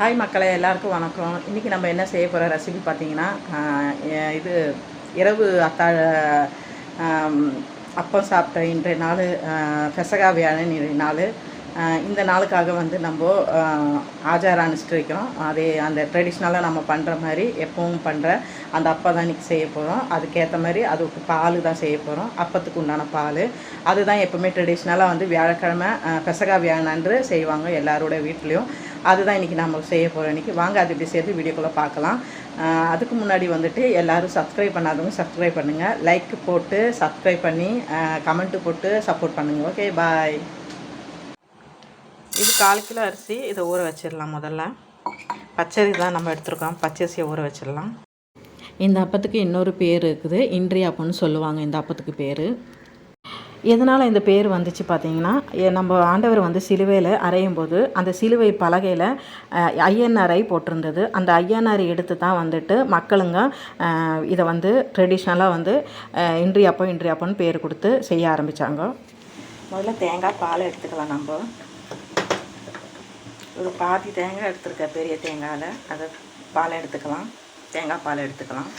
Hi மக்களை எல்லாருக்கும் வணக்கம். இன்றைக்கி நம்ம என்ன செய்ய போகிற ரெசிபி பார்த்தீங்கன்னா இது இரவு அத்தாழ அப்பம் சாப்பிட்ட இன்றைய நாள் பெசகா வியாழன் இன்றைய நாள். இந்த நாளுக்காக வந்து நம்ம ஆஜாரம் ஆச்சாரம் அனுஷ்டிருக்கிறோம் அதே அந்த ட்ரெடிஷ்னலாக நம்ம பண்ணுற மாதிரி எப்பவும் பண்ணுற அந்த அப்பா தான் இன்றைக்கி செய்ய போகிறோம் அதுக்கேற்ற மாதிரி அதுக்கு பால் தான் செய்ய போகிறோம் அப்பத்துக்கு உண்டான பால். அதுதான் எப்போவுமே ட்ரெடிஷ்னலாக வந்து வியாழக்கிழமை பெசகா வியாழன்று அன்று செய்வாங்க எல்லாரோட வீட்லேயும். அதுதான் இன்றைக்கி நம்ம செய்ய போகிறோம் இன்றைக்கி வாங்க அது இப்படி சேர்த்து வீடியோக்குள்ளே பார்க்கலாம். அதுக்கு முன்னாடி வந்துட்டு எல்லோரும் சப்ஸ்கிரைப் பண்ணாதவங்க சப்ஸ்கிரைப் பண்ணுங்கள் லைக் போட்டு சப்ஸ்கிரைப் பண்ணி கமெண்ட்டு போட்டு சப்போர்ட் பண்ணுங்கள் ஓகே பாய் இது கால் கிலோ அரிசி. இதை ஊற வச்சிடலாம் முதல்ல. பச்சரிசி தான் நம்ம எடுத்துருக்கோம். பச்சரிசியை ஊற வச்சிடலாம். இந்த அப்பத்துக்கு இன்னொரு பேர் இருக்குது. இன்றைய அப்பம்னு சொல்லுவாங்க. இந்த அப்பத்துக்கு பேர். எதனால் இந்த பேர் வந்துச்சு பார்த்தீங்கன்னா எ- நம்ம ஆண்டவர் வந்து சிலுவையில் அறையும் போது அந்த சிலுவை பலகையில் ஐஎன்ஆர்ஐ போட்டிருந்தது. அந்த ஐஎன்ஆர் எடுத்து தான் வந்துட்டு மக்களுங்க இதை வந்து ட்ரெடிஷ்னலாக வந்து இன்றியப்போ இன்றியப்போன்னு பேர் கொடுத்து செய்ய ஆரம்பித்தாங்க முதல்ல தேங்காய் பால் எடுத்துக்கலாம் நம்ம. ஒரு பாதி தேங்காய் எடுத்துருக்க பெரிய தேங்காயில். அதை பால் எடுத்துக்கலாம். தேங்காய் பால் எடுத்துக்கலாம்.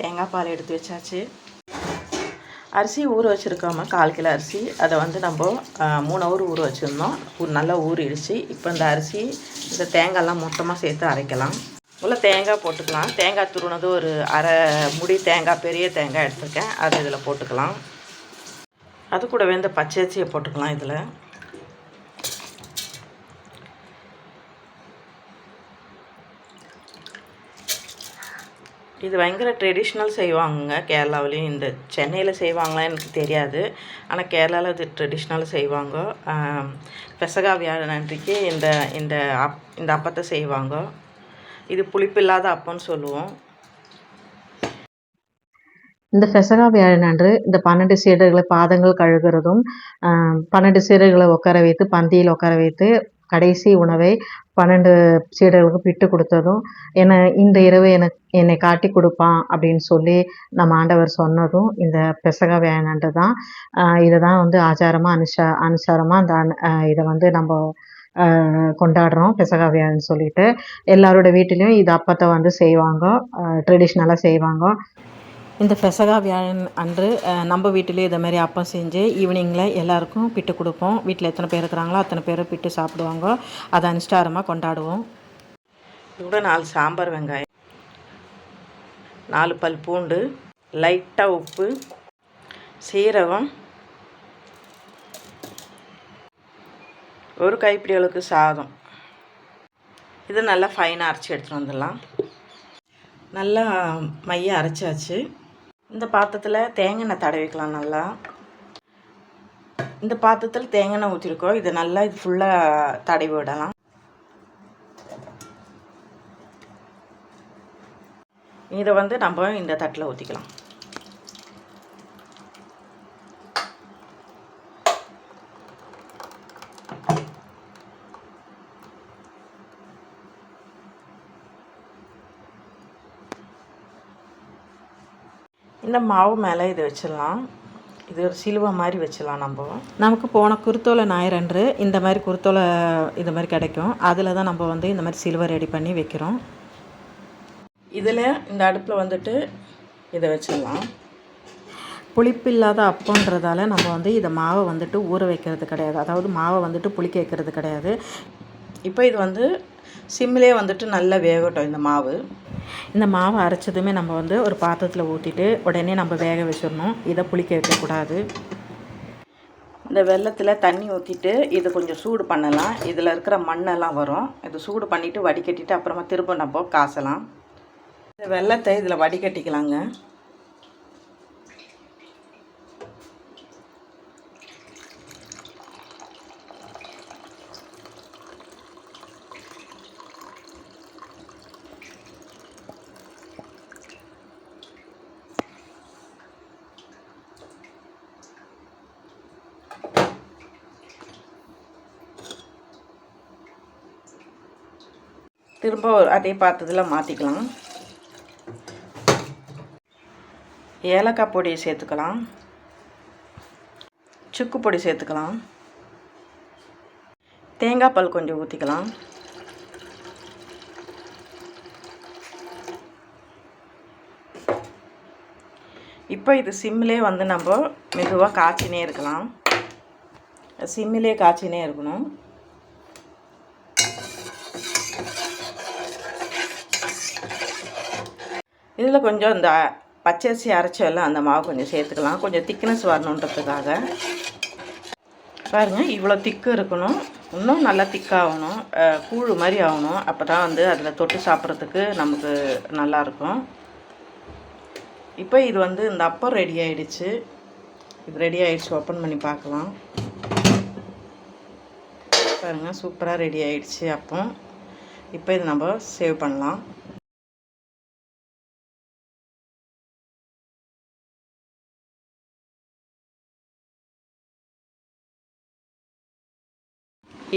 தேங்காய் பால் எடுத்து வச்சாச்சு. அரிசி ஊற வச்சுருக்கோமா கால் கிலோ அரிசி. அதை வந்து நம்ம மூணு ஹவர் ஊற வச்சுருந்தோம். நல்லா ஊறிடுச்சு. இப்போ இந்த அரிசி இந்த தேங்காய்லாம் மொத்தமாக சேர்த்து அரைக்கலாம். உள்ள தேங்காய் போட்டுக்கலாம். தேங்காய் துருனது ஒரு அரை முடி தேங்காய் பெரிய தேங்காய் எடுத்துருக்கேன். அதை இதில் போட்டுக்கலாம். அது கூடவே இந்த பச்சரிசியை போட்டுக்கலாம் இதில். இது பயங்கர ட்ரெடிஷ்னல் செய்வாங்கங்க. கேரளாவிலையும் இந்த சென்னையில் செய்வாங்களா எனக்கு தெரியாது. ஆனால் கேரளாவில் இது ட்ரெடிஷ்னல் செய்வாங்க. பெசகா வியாழனன்றைக்கு இந்த இந்த அப் இந்த அப்பத்தை செய்வாங்க. இது புளிப்பில்லாத அப்பம்னு சொல்லுவோம். இந்த பெசகா வியாழன் அன்று இந்த பன்னெண்டு சீடர்களை பாதங்கள் கழுகுறதும் பன்னெண்டு சீடர்களை உட்கார வைத்து பந்தியில் உட்கார வைத்து கடைசி உணவை பன்னெண்டு சீடர்களுக்கு பிட்டு கொடுத்ததும் என்னை இந்த இரவு எனக்கு என்னை காட்டி கொடுப்பான் அப்படின்னு சொல்லி நம்ம ஆண்டவர் சொன்னதும் இந்த பெசகா வியாழன் தான். இதை தான் வந்து ஆச்சாரமாக அனுசா அனுசாரமாக அந்த அன்- இதை வந்து நம்ம கொண்டாடுறோம் பெசகா சொல்லிட்டு. எல்லாரோட வீட்டிலையும் இது அப்பத்தை வந்து செய்வாங்க. ட்ரெடிஷ்னலாக செய்வாங்க. இந்த பெசகா வியாழன் அன்று நம்ம வீட்டிலே இதை மாதிரி அப்பம் செஞ்சு ஈவினிங்கில் எல்லாருக்கும் பிட்டு கொடுப்போம். வீட்டில் எத்தனை பேர் இருக்கிறாங்களோ அத்தனை பேரும் பிட்டு சாப்பிடுவாங்க. அதை அனுஷ்டாரமாக கொண்டாடுவோம். இதோட நாலு சாம்பார் வெங்காயம் நாலு பல் பூண்டு லைட்டாக உப்பு சீரகம் ஒரு கைப்பிடி அளவுக்கு சாதம். இது நல்லா ஃபைனாக அரைச்சி எடுத்துகிட்டு வந்துடலாம். நல்லா மைய அரைச்சாச்சு. இந்த பாத்திரத்தில் தேங்காய் எண்ணெய் தடவிக்கலாம் நல்லா. இந்த பாத்திரத்தில் தேங்காய் எண்ணெய் ஊற்றிருக்கோம் இதை நல்லா இது ஃபுல்லாக தடவி விடலாம். இதை வந்து நம்ம இந்த தட்டில் ஊற்றிக்கலாம் இந்த மாவு மேலே இதை வச்சிடலாம். இது ஒரு சிலுவை மாதிரி வச்சிடலாம் நம்ம. நமக்கு போன குருத்தோலை ஞாயிறன்று இந்த மாதிரி குருத்தோலை இது மாதிரி கிடைக்கும். அதில் தான் நம்ம வந்து இந்த மாதிரி சிலுவை ரெடி பண்ணி வைக்கிறோம். இதில் இந்த அடுப்பில் வந்துட்டு இதை வச்சிடலாம். புளிப்பில்லாத அப்பன்றதால நம்ம வந்து இதை மாவை வந்துட்டு ஊற வைக்கிறது கிடையாது. அதாவது மாவை வந்துட்டு புளிக்க வைக்கிறது கிடையாது. இப்போ இது வந்து சிம்மிலே வந்துட்டு நல்லா வேகட்டும் இந்த மாவு. இந்த மாவை அரைச்சதுமே நம்ம வந்து ஒரு பாத்திரத்தில் ஊற்றிட்டு உடனே நம்ம வேக வச்சிடணும். இதை புளிக்க வைக்கக்கூடாது. இந்த வெள்ளத்தில் தண்ணி ஊற்றிட்டு இது கொஞ்சம் சூடு பண்ணலாம். இதில் இருக்கிற மண்ணெல்லாம் வரும். இது சூடு பண்ணிவிட்டு வடிகட்டிட்டு அப்புறமா திரும்ப நம்ம காசலாம். இந்த வெள்ளத்தை இதில் வடிகட்டிக்கலாங்க. திரும்ப அதே பாத்திரத்தில் மாற்றிக்கலாம் ஏலக்காய் பொடியை சேர்த்துக்கலாம். சுக்கு பொடி சேர்த்துக்கலாம். தேங்காய் பால் கொஞ்சம் ஊற்றிக்கலாம் இப்போ இது சிம்மிலே வந்து நம்ம மெதுவாக காய்ச்சினே இருக்கலாம். சிம்மிலே காய்ச்சினே இருக்கணும். இதில் கொஞ்சம் இந்த பச்சரிசி அரைச்செல்லாம் அந்த மாவு கொஞ்சம் சேர்த்துக்கலாம். கொஞ்சம் திக்னஸ் வரணுன்றதுக்காக. பாருங்கள் இவ்வளோ திக்கு இருக்கணும். இன்னும் நல்லா திக்காகணும் கூழு மாதிரி ஆகணும். அப்போ தான் வந்து அதில் தொட்டு சாப்பிட்றதுக்கு நமக்கு நல்லாயிருக்கும். இப்போ இது வந்து இந்த அப்பம் ரெடி ஆகிடுச்சு இது ரெடி ஆகிடுச்சு ஓப்பன் பண்ணி பார்க்கலாம். பாருங்கள் சூப்பராக ரெடி ஆகிடுச்சு அப்போ இப்போ இது நம்ம சேவ் பண்ணலாம்.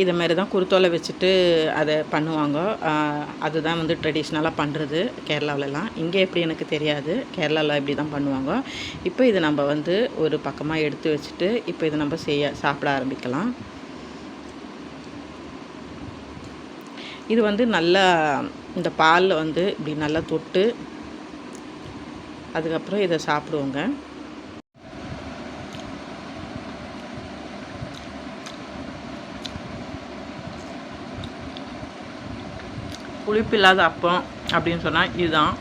இது மாதிரி தான் குருத்தோலை வச்சுட்டு அதை பண்ணுவாங்க. அதுதான் வந்து ட்ரெடிஷ்னலாக பண்ணுறது கேரளாவிலலாம். இங்கே எப்படி எனக்கு தெரியாது. கேரளாவில் இப்படி தான் பண்ணுவாங்க. இப்போ இது நம்ம வந்து ஒரு பக்கமாக எடுத்து வச்சுட்டு இப்போ இது நம்ம செய்ய சாப்பிட ஆரம்பிக்கலாம். இது வந்து நல்லா இந்த பாலில் வந்து இப்படி நல்லா தொட்டு அதுக்கப்புறம் இதை சாப்பிடுவோங்க. புளிப்பில்லாத அப்பம் அப்படின்னு சொன்னால் இதுதான்.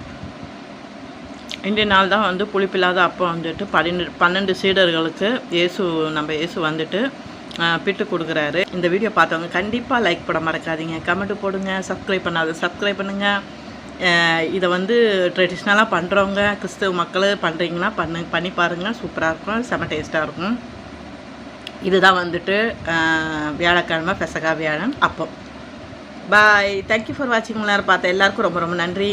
இன்றைய நாள் தான் வந்து புளிப்பில்லாத அப்பம் வந்துட்டு பன்னெண்டு பன்னெண்டு சீடர்களுக்கு இயேசு நம்ம இயேசு வந்துட்டு பிட்டு கொடுக்குறாரு. இந்த வீடியோ பார்த்தவங்க கண்டிப்பாக லைக் பண்ண மறக்காதீங்க. கமெண்ட் போடுங்க சப்ஸ்கிரைப் பண்ணாத சப்ஸ்கிரைப் பண்ணுங்கள் இதை வந்து ட்ரெடிஷ்னலாக பண்ணுறவங்க கிறிஸ்தவ மக்கள் பண்ணுறீங்கன்னா பண்ணு பண்ணி பாருங்கள் சூப்பராக இருக்கும் செம டேஸ்ட்டாக இருக்கும். இதுதான் வந்துட்டு வியாழக்கிழமை பெசகா வியாழன் அப்போ பாய் தேங்க்யூ ஃபார் வாட்சிங் நேரம் பார்த்தேன் எல்லாருக்கும் ரொம்ப ரொம்ப நன்றி.